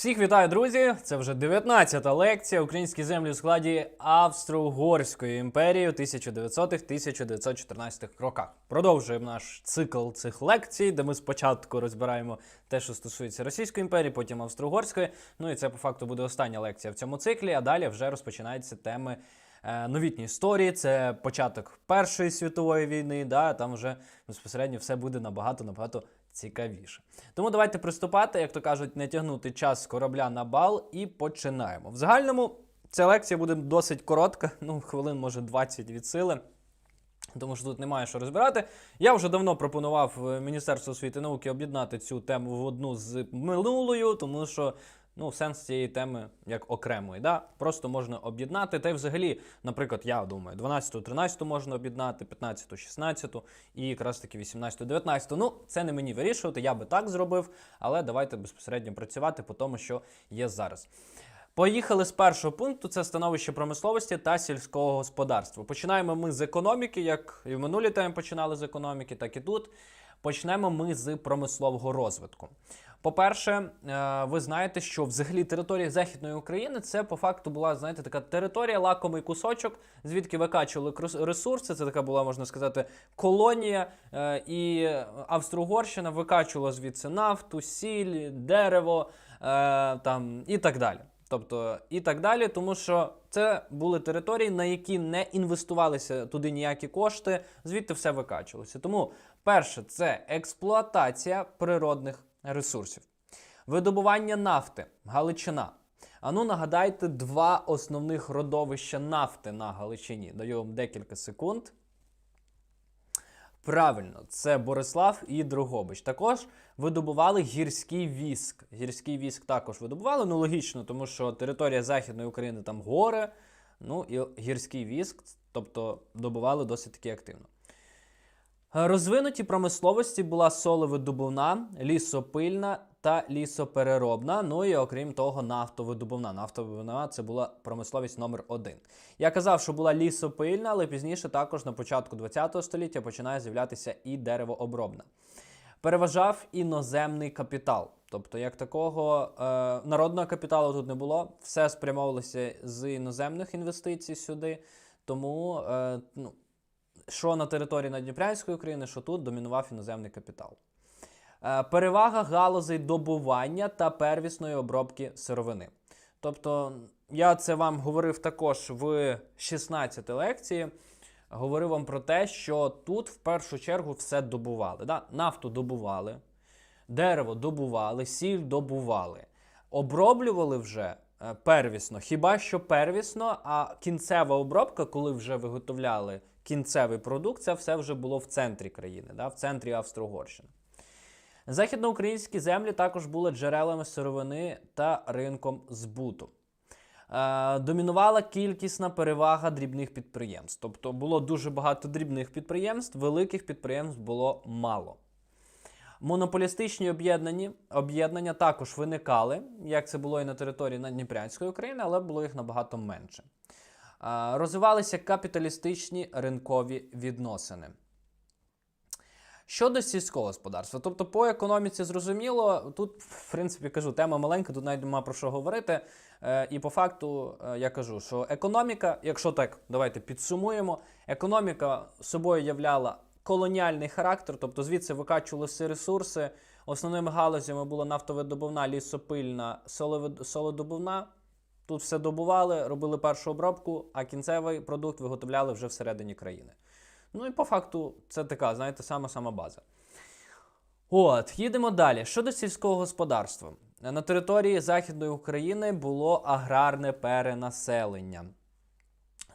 Всіх вітаю, друзі! Це вже 19-та лекція Українські землі у складі Австро-Угорської імперії у 1900-1914 роках. Продовжуємо наш цикл цих лекцій, де ми спочатку розбираємо те, що стосується Російської імперії, потім Австро-Угорської. Ну і це по факту буде остання лекція в цьому циклі. А далі вже розпочинаються теми е, новітньої історії. Це початок Першої світової війни. Да, там вже безпосередньо все буде набагато набагато цікавіше. Тому давайте приступати, як то кажуть, не тягнути час з корабля на бал і починаємо. В загальному ця лекція буде досить коротка, ну, хвилин, може, 20 від сили. Тому що тут немає що розбирати. Я вже давно пропонував е, Міністерству освіти і науки об'єднати цю тему в одну з минулою, тому що ну, сенс цієї теми як окремої. Да? Просто можна об'єднати. Та й взагалі, наприклад, я думаю, 12-13 можна об'єднати, 15-16 і якраз таки 18-19. Ну, це не мені вирішувати, я би так зробив, але давайте безпосередньо працювати по тому, що є зараз. Поїхали з першого пункту: це становище промисловості та сільського господарства. Починаємо ми з економіки, як і в минулій темі починали з економіки, так і тут. Почнемо ми з промислового розвитку. По-перше, е, ви знаєте, що взагалі територія Західної України це по факту була, знаєте, така територія, лакомий кусочок, звідки викачували ресурси. Це така була, можна сказати, колонія. е, І Австро-Угорщина викачувала звідси нафту, сіль, дерево е, там, і так далі. Тобто і так далі, тому що це були території, на які не інвестувалися туди ніякі кошти, звідти все викачувалося. Тому перше це експлуатація природних ресурсів, видобування нафти, Галичина. Ану, нагадайте два основних родовища нафти на Галичині. Даю вам декілька секунд. Правильно, це Борислав і Дрогобич. Також видобували гірський віск. Гірський віск також видобували, ну логічно, тому що територія Західної України там гори, ну і гірський віск, тобто добували досить таки активно. Е, Розвинуті промисловості була солевидобувна, лісопильна та лісопереробна. Ну і окрім того, нафтовидобувна. Нафтовидобувна це була промисловість номер один. Я казав, що була лісопильна, але пізніше також на початку ХХ століття починає з'являтися і деревообробна. Переважав іноземний капітал. Тобто, як такого е, народного капіталу тут не було, все спрямовувалося з іноземних інвестицій сюди. Тому е, ну, що на території Надніпрянської України, що тут домінував іноземний капітал. Е, Перевага галузей добування та первісної обробки сировини. Тобто, я це вам говорив також в 16 лекції. Говорив вам про те, що тут в першу чергу все добували. Да? Нафту добували, дерево добували, сіль добували. Оброблювали вже е, первісно, хіба що первісно, а кінцева обробка, коли вже виготовляли кінцевий продукт, це все вже було в центрі країни, да? в центрі Австро-Угорщини. Західноукраїнські землі також були джерелами сировини та ринком збуту. Е, домінувала кількісна перевага дрібних підприємств. Тобто було дуже багато дрібних підприємств, великих підприємств було мало. Монополістичні об'єднання також виникали, як це було і на території Надніпрянської України, але було їх набагато менше. Розвивалися капіталістичні ринкові відносини. Щодо сільського господарства, тобто по економіці зрозуміло, тут, в принципі, кажу, тема маленька, тут навіть нема про що говорити. Е, і по факту е, я кажу, що економіка, якщо так, давайте підсумуємо, економіка собою являла колоніальний характер, тобто звідси викачувалися ресурси. Основними галузями була нафтовидобувна, лісопильна, солодобувна. Тут все добували, робили першу обробку, а кінцевий продукт виготовляли вже всередині країни. Ну і по факту це така, знаєте, сама сама база. От, їдемо далі. Щодо сільського господарства. На території Західної України було аграрне перенаселення.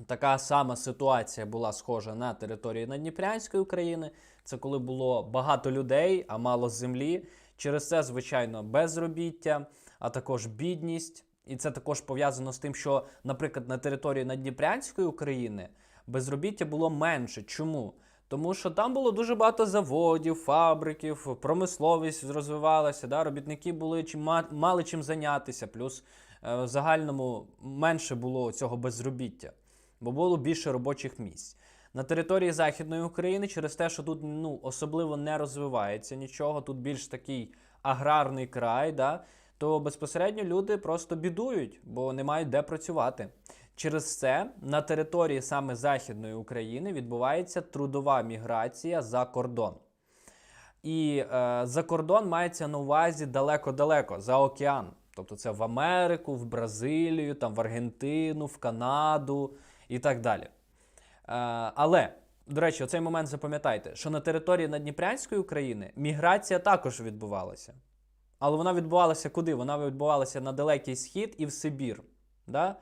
Така сама ситуація була схожа на території Надніпрянської України. Це коли було багато людей, а мало землі. Через це, звичайно, безробіття, а також бідність. І це також пов'язано з тим, що, наприклад, на території Надніпрянської України безробіття було менше. Чому? Тому що там було дуже багато заводів, фабриків, промисловість розвивалася, да? робітники були чим мали чим зайнятися, плюс е, в загальному менше було цього безробіття, бо було більше робочих місць. На території Західної України через те, що тут ну, особливо не розвивається нічого, тут більш такий аграрний край, да? То безпосередньо люди просто бідують, бо не мають де працювати. Через це на території саме Західної України відбувається трудова міграція за кордон. І е, за кордон мається на увазі далеко-далеко, за океан. Тобто це в Америку, в Бразилію, там, в Аргентину, в Канаду і так далі. Е, але, до речі, оцей момент запам'ятайте, що на території Надніпрянської України міграція також відбувалася. Але вона відбувалася куди? Вона відбувалася на Далекий Схід і в Сибір. Да?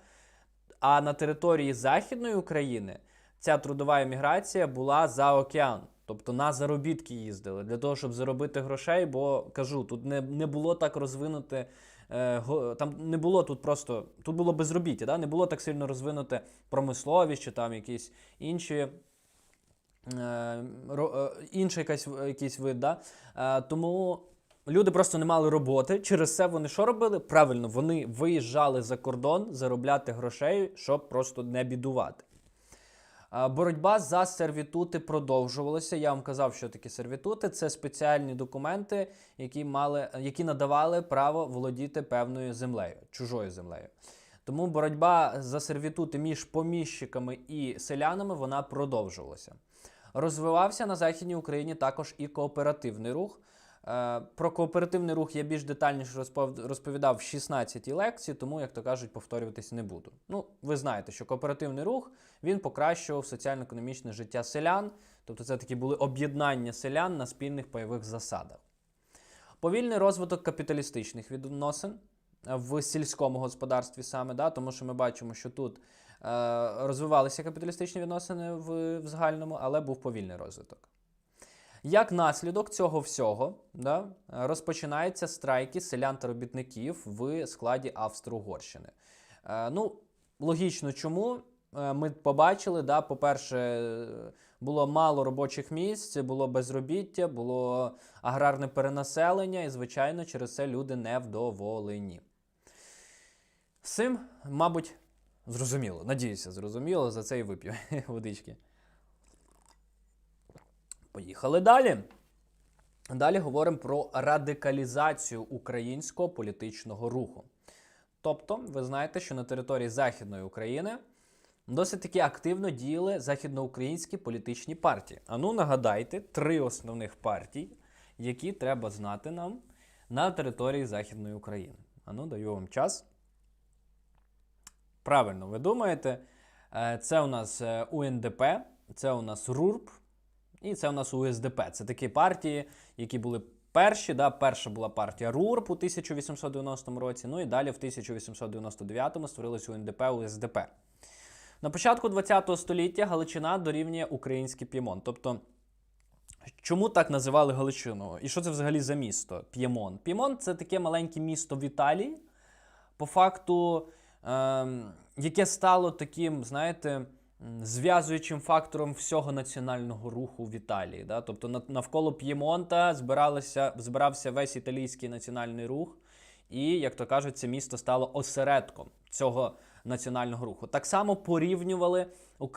А на території Західної України ця трудова еміграція була за океан. Тобто на заробітки їздили для того, щоб заробити грошей, бо кажу, тут не, не було так розвинуте. е, Там не було тут просто тут було безробіття, да? не було так сильно розвинуте промисловість чи там якісь інші. е, ро- е, Інший якийсь вид, да? Е, тому люди просто не мали роботи. Через це вони що робили? Правильно, вони виїжджали за кордон заробляти грошей, щоб просто не бідувати. Боротьба за сервітути продовжувалася. Я вам казав, що таке сервітути. Це спеціальні документи, які, мали, які надавали право володіти певною землею, чужою землею. Тому боротьба за сервітути між поміщиками і селянами вона продовжувалася. Розвивався на Західній Україні також і кооперативний рух. Е, Про кооперативний рух я більш детальніше розповідав в 16 лекції, тому, як то кажуть, повторюватись не буду. Ну, ви знаєте, що кооперативний рух він покращував соціально-економічне життя селян, тобто це такі були об'єднання селян на спільних пайових засадах. Повільний розвиток капіталістичних відносин е, в сільському господарстві саме, да, тому що ми бачимо, що тут е, розвивалися капіталістичні відносини в, в загальному, але був повільний розвиток. Як наслідок цього всього да, розпочинаються страйки селян та робітників в складі Австро-Угорщини. Е, ну, логічно, чому? Е, Ми побачили, да, по-перше, було мало робочих місць, було безробіття, було аграрне перенаселення, і, звичайно, через це люди невдоволені. З цим, мабуть, зрозуміло. Надіюся, зрозуміло, за це і вип'ю водички. Поїхали далі. Далі говоримо про радикалізацію українського політичного руху. Тобто, ви знаєте, що на території Західної України досить таки активно діяли західноукраїнські політичні партії. Ану, нагадайте, три основних партії, які треба знати нам на території Західної України. Ану, даю вам час. Правильно, ви думаєте, Е, це у нас е, УНДП, це у нас РУРП, і це у нас УСДП. Це такі партії, які були перші. Да? Перша була партія РУРП у 1890 році, ну і далі в 1899 створилось УНДП, УСДП. На початку ХХ століття Галичина дорівнює український П'ємон. Тобто, чому так називали Галичину? І що це взагалі за місто? П'ємон. П'ємон це таке маленьке місто в Італії, по факту, ем, яке стало таким, знаєте, зв'язуючим фактором всього національного руху в Італії. Да? Тобто нав- навколо П'ємонта збиралися, збирався весь італійський національний рух, і, як то кажуть, це місто стало осередком цього національного руху. Так само порівнювали,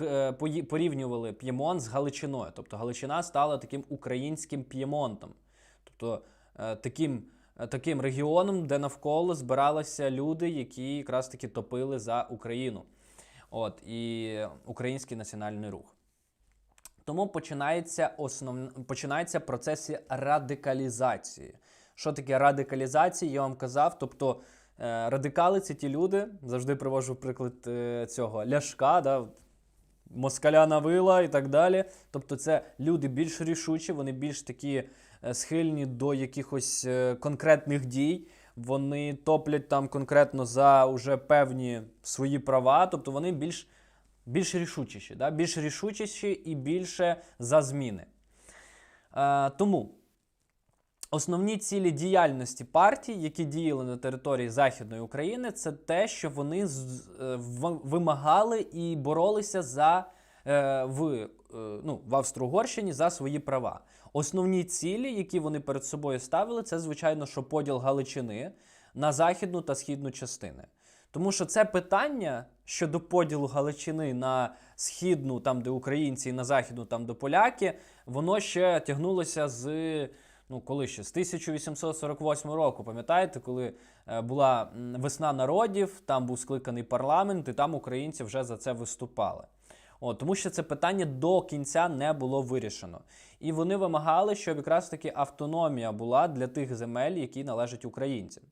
е, порівнювали П'ємон з Галичиною. Тобто Галичина стала таким українським П'ємонтом. Тобто е, таким, е, таким регіоном, де навколо збиралися люди, які якраз таки топили за Україну. От, і український національний рух. Тому починається, основ... починається процес радикалізації. Що таке радикалізація? Я вам казав. Тобто е, радикали це ті люди, завжди привожу приклад е, цього ляшка, да, москаля навила і так далі. Тобто, це люди більш рішучі, вони більш такі е, схильні до якихось конкретних дій. Вони топлять там конкретно за уже певні свої права, тобто вони більш, більш рішучіші, да? більш рішучіші і більше за зміни. Е, тому основні цілі діяльності партій, які діяли на території Західної України, це те, що вони з- е, вимагали і боролися за е, в, е, ну, в Австро-Угорщині за свої права. Основні цілі, які вони перед собою ставили, це звичайно, що поділ Галичини на західну та східну частини. Тому що це питання щодо поділу Галичини на східну, там де українці, і на західну, там де поляки, воно ще тягнулося з ну коли ще з 1848 року, пам'ятаєте, коли е, була весна народів, там був скликаний парламент, і там українці вже за це виступали. От, тому що це питання до кінця не було вирішено. І вони вимагали, щоб якраз таки автономія була для тих земель, які належать українцям.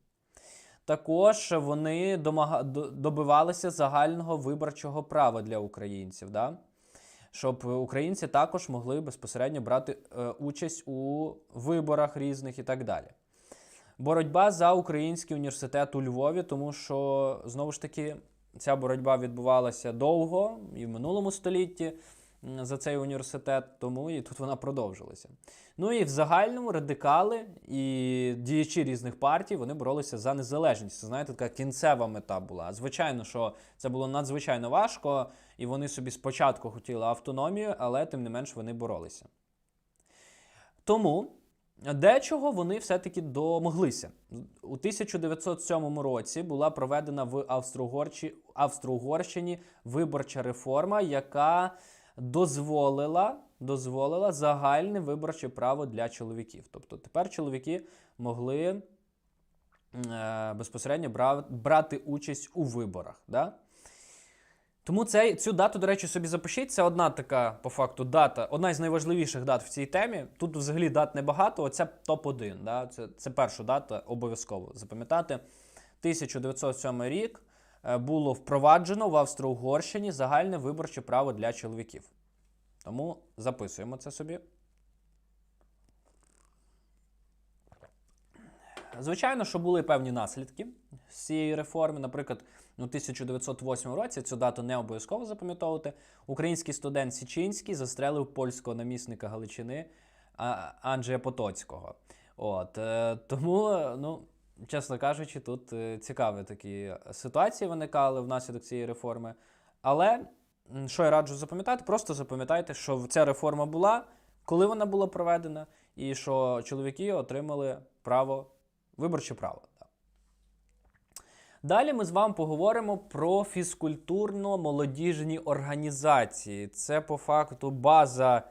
Також вони добивалися загального виборчого права для українців, да? щоб українці також могли безпосередньо брати е, участь у виборах різних і так далі. Боротьба за український університет у Львові, тому що знову ж таки ця боротьба відбувалася довго і в минулому столітті за цей університет, тому і тут вона продовжилася. Ну і в загальному радикали і діячі різних партій вони боролися за незалежність. Це, знаєте, така кінцева мета була. Звичайно, що це було надзвичайно важко, і вони собі спочатку хотіли автономію, але тим не менш вони боролися. Тому дечого вони все-таки домоглися. У 1907 році була проведена в Австро-Угорщині виборча реформа, яка дозволила, дозволила загальне виборче право для чоловіків. Тобто тепер чоловіки могли е, безпосередньо бра- брати участь у виборах. Да? Тому цей, цю дату, до речі, собі запишіть. Це одна така, по факту, дата, одна із найважливіших дат в цій темі. Тут взагалі дат небагато, оце топ-1. Да? Це, це перша дата, обов'язково запам'ятати. 1907 рік е, було впроваджено в Австро-Угорщині загальне виборче право для чоловіків. Тому записуємо це собі. Звичайно, що були певні наслідки цієї реформи. Наприклад, у 1908 році цю дату не обов'язково запам'ятовувати. Український студент Січинський застрелив польського намісника Галичини Анджея Потоцького. От, е, тому, ну, чесно кажучи, тут е, цікаві такі ситуації виникали внаслідок цієї реформи. Але що я раджу запам'ятати, просто запам'ятайте, що ця реформа була, коли вона була проведена, і що чоловіки отримали право, виборче право. Да. Далі ми з вами поговоримо про фізкультурно-молодіжні організації. Це по факту база,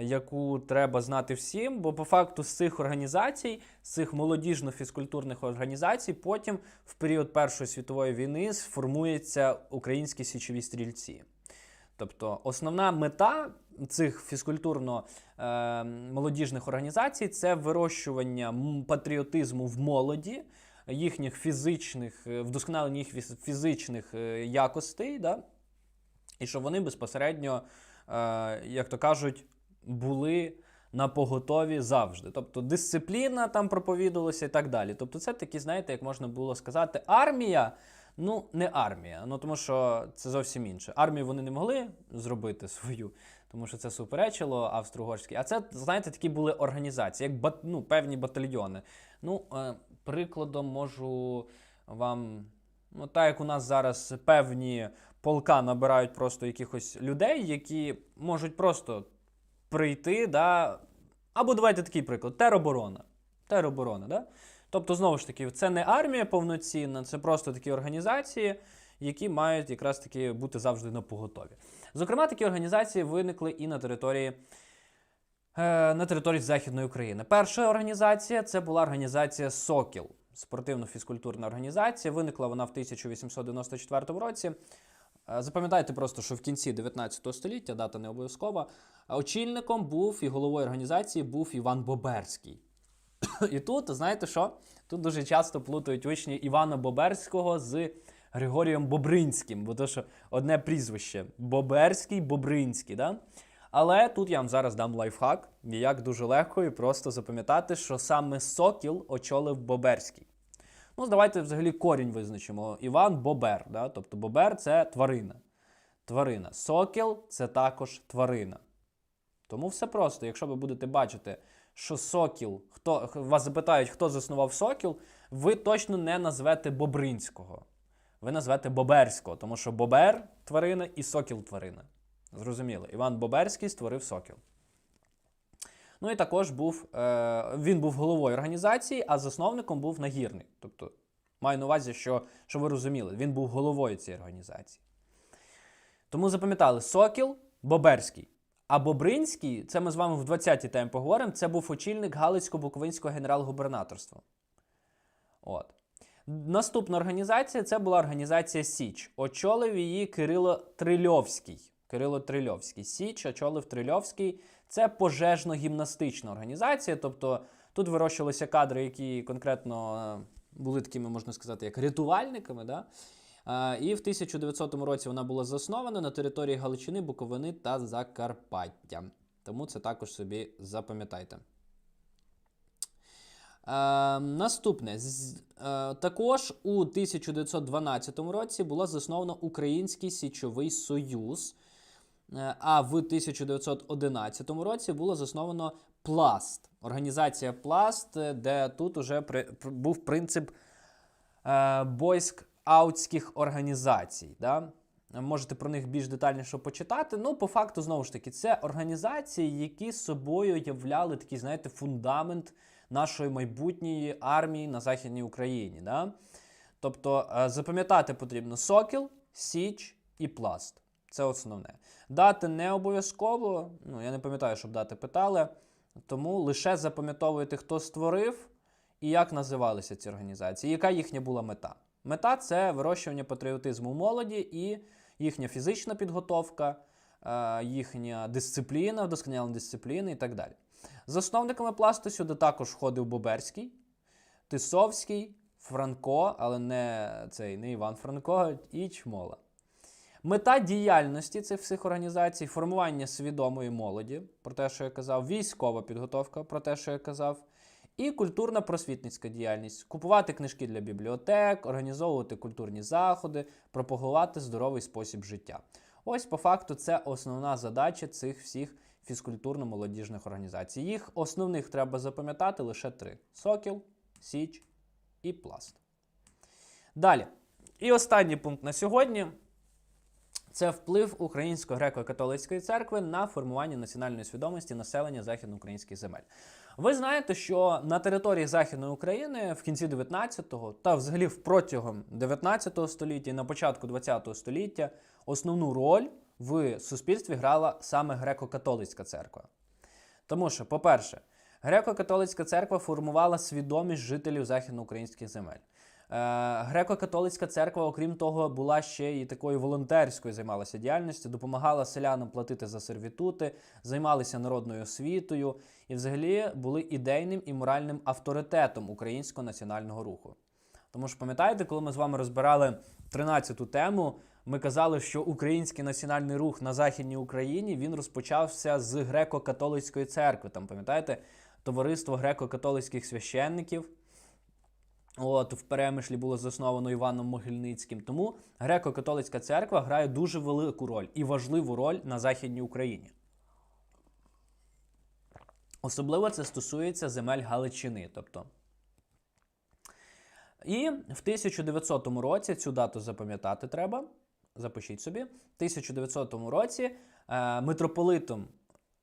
яку треба знати всім, бо по факту з цих організацій, з цих молодіжно-фізкультурних організацій, потім в період Першої світової війни сформуються українські січові стрільці. Тобто основна мета цих фізкультурно-молодіжних організацій це вирощування патріотизму в молоді, їхніх фізичних, е, вдосконалення їх фізичних е, якостей, да? і щоб вони безпосередньо, е, як то кажуть, були на поготові завжди. Тобто дисципліна там проповідувалася і так далі. Тобто, це такі, знаєте, як можна було сказати, армія. Ну, не армія, ну тому що це зовсім інше. Армію вони не могли зробити свою, тому що це суперечило австро-угорській. А це, знаєте, такі були організації, як бат, ну, певні батальйони. Ну, прикладом можу вам, ну, так як у нас зараз певні полка набирають просто якихось людей, які можуть просто прийти, да, або давайте такий приклад: тероборона. Тероборона, да? Тобто, знову ж таки, це не армія повноцінна, це просто такі організації, які мають якраз таки бути завжди на поготові. Зокрема, такі організації виникли і на території, на території Західної України. Перша організація це була організація Сокіл, спортивно-фізкультурна організація. Виникла вона в 1894 році. Е, Запам'ятайте просто, що в кінці 19 століття, дата не обов'язкова, очільником був і головою організації був Іван Боберський. І тут, знаєте що? Тут дуже часто плутають учні Івана Боберського з Григорієм Бобринським, бо то що одне прізвище Боберський, Бобринський. Да? Але тут я вам зараз дам лайфхак, як дуже легко і просто запам'ятати, що саме Сокіл очолив Боберський. Ну, давайте взагалі корінь визначимо. Іван Бобер. Да? Тобто Бобер це тварина. Тварина. Сокіл це також тварина. Тому все просто. Якщо ви будете бачити, що Сокіл, хто вас запитають, хто заснував Сокіл, ви точно не назвете Бобринського. Ви назвете Боберського, тому що Бобер тварина і Сокіл тварина. Зрозуміло. Іван Боберський створив Сокіл. Ну і також був, е, він був головою організації, а засновником був нагірний. Тобто, маю на увазі, що, що ви розуміли, він був головою цієї організації. Тому запам'ятали Сокіл, Боберський. А Бобринський, це ми з вами в 20-й темі поговоримо, це був очільник Галицько-Буковинського генерал-губернаторства. От. Наступна організація це була організація Січ. Очолив її Кирило Трильовський. Кирило Трильовський. Січ очолив Трильовський. Це пожежно-гімнастична організація. Тобто тут вирощувалися кадри, які конкретно е, були такими, можна сказати, як рятувальниками. Да? Е, І в 1900 році вона була заснована на території Галичини, Буковини та Закарпаття. Тому це також собі запам'ятайте. Е, наступне. З- е, також у 1912 році було засновано Український Січовий Союз. Е, а в 1911 році було засновано Пласт. Організація Пласт, е, де тут уже при, був принцип е, бойськ-аутських організацій. Да? Можете про них більш детальніше почитати. Ну, по факту, знову ж таки, це організації, які собою являли такий, знаєте, фундамент нашої майбутньої армії на Західній Україні. Да? Тобто е, запам'ятати потрібно Сокіл, Січ і Пласт. Це основне. Дати не обов'язково, ну я не пам'ятаю, щоб дати питали. Тому лише запам'ятовуйте, хто створив і як називалися ці організації, яка їхня була мета. Мета це вирощування патріотизму у молоді і їхня фізична підготовка, е, їхня дисципліна, вдосконалення дисципліни і так далі. Засновниками пласту сюди також входив Боберський, Тисовський, Франко, але не цей не Іван Франко і Чмола. Мета діяльності цих всіх організацій формування свідомої молоді, про те, що я казав, військова підготовка, про те, що я казав, і культурна просвітницька діяльність купувати книжки для бібліотек, організовувати культурні заходи, пропагувати здоровий спосіб життя. Ось по факту це основна задача цих всіх фізкультурно-молодіжних організацій. Їх основних треба запам'ятати лише три: Сокіл, Січ і Пласт. Далі. І останній пункт на сьогодні це вплив Українсько-греко-католицької церкви на формування національної свідомості населення західноукраїнських земель. Ви знаєте, що на території Західної України в кінці 19-го та взагалі протягом 19 століття і на початку 20 століття основну роль в суспільстві грала саме греко-католицька церква. Тому що, по-перше, греко-католицька церква формувала свідомість жителів західноукраїнських земель. Е, Греко-католицька церква, окрім того, була ще і такою волонтерською займалася діяльністю, допомагала селянам платити за сервітути, займалися народною освітою і взагалі були ідейним і моральним авторитетом українського національного руху. Тому що пам'ятаєте, коли ми з вами розбирали 13-ту тему, ми казали, що український національний рух на Західній Україні він розпочався з греко-католицької церкви. Там, пам'ятаєте, товариство греко-католицьких священників. От в Перемишлі було засновано Іваном Могильницьким. Тому греко-католицька церква грає дуже велику роль і важливу роль на Західній Україні. Особливо це стосується земель Галичини. Тобто. І в 1900 році цю дату запам'ятати треба. Запишіть собі. В 1900 році е, митрополитом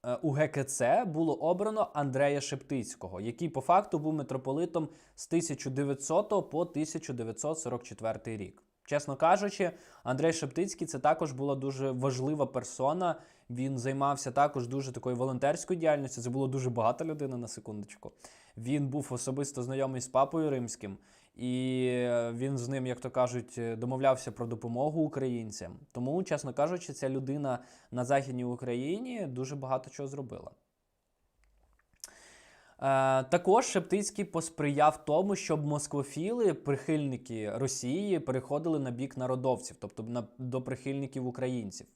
е, УГКЦ було обрано Андрея Шептицького, який по факту був митрополитом з 1900 по 1944 рік. Чесно кажучи, Андрей Шептицький це також була дуже важлива персона. Він займався також дуже такою волонтерською діяльністю. Це було дуже багато людина на секундочку. Він був особисто знайомий з папою римським, і він з ним, як то кажуть, домовлявся про допомогу українцям. Тому, чесно кажучи, ця людина на Західній Україні дуже багато чого зробила. Е, також Шептицький посприяв тому, щоб москвофіли, прихильники Росії, переходили на бік народовців, тобто на, до прихильників українців.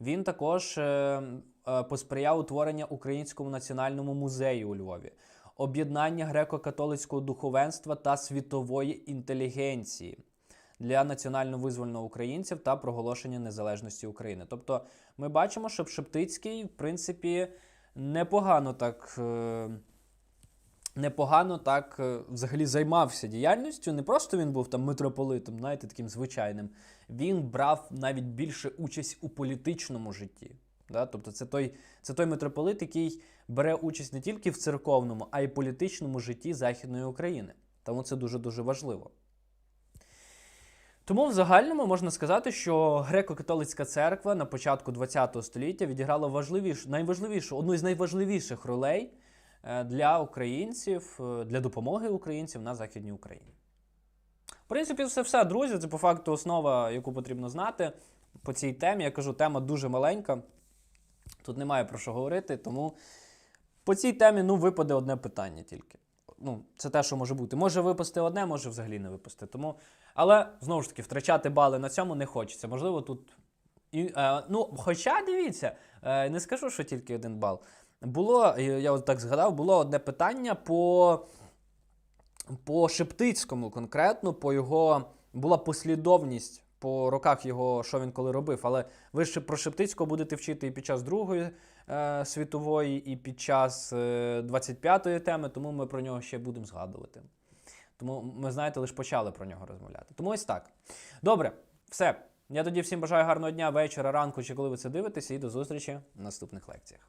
Він також е, е, посприяв утворенню Українському національному музею у Львові, об'єднання греко-католицького духовенства та світової інтелігенції для національно-визвольного українців та проголошення незалежності України. Тобто, ми бачимо, що Шептицький, в принципі, непогано так. Е, непогано так е, взагалі займався діяльністю. Не просто він був там митрополитом, знаєте, таким звичайним. Він брав навіть більше участь у політичному житті. Да? Тобто це той, це той митрополит, який бере участь не тільки в церковному, а й політичному житті Західної України. Тому це дуже-дуже важливо. Тому в загальному можна сказати, що греко-католицька церква на початку ХХ століття відіграла важливіш, найважливішу, одну із найважливіших ролей е, для українців, е, для допомоги українців на Західній Україні. В принципі, це все, друзі. Це по факту основа, яку потрібно знати по цій темі. Я кажу, тема дуже маленька. Тут немає про що говорити, тому по цій темі ну, випаде одне питання тільки. Ну, це те, що може бути. Може випасти одне, може взагалі не випасти. Тому... Але знову ж таки, втрачати бали на цьому не хочеться. Можливо, тут. І, е, ну, хоча дивіться, е, не скажу, що тільки один бал. Було, е, я от так згадав, було одне питання по, по Шептицькому конкретно, по його була послідовність по роках його, що він коли робив. Але ви ще про Шептицького будете вчити і під час Другої е, світової, і під час е, 25-ї теми, тому ми про нього ще будемо згадувати. Тому ми, знаєте, лише почали про нього розмовляти. Тому ось так. Добре, все. Я тоді всім бажаю гарного дня, вечора, ранку чи коли ви це дивитеся, і до зустрічі в наступних лекціях.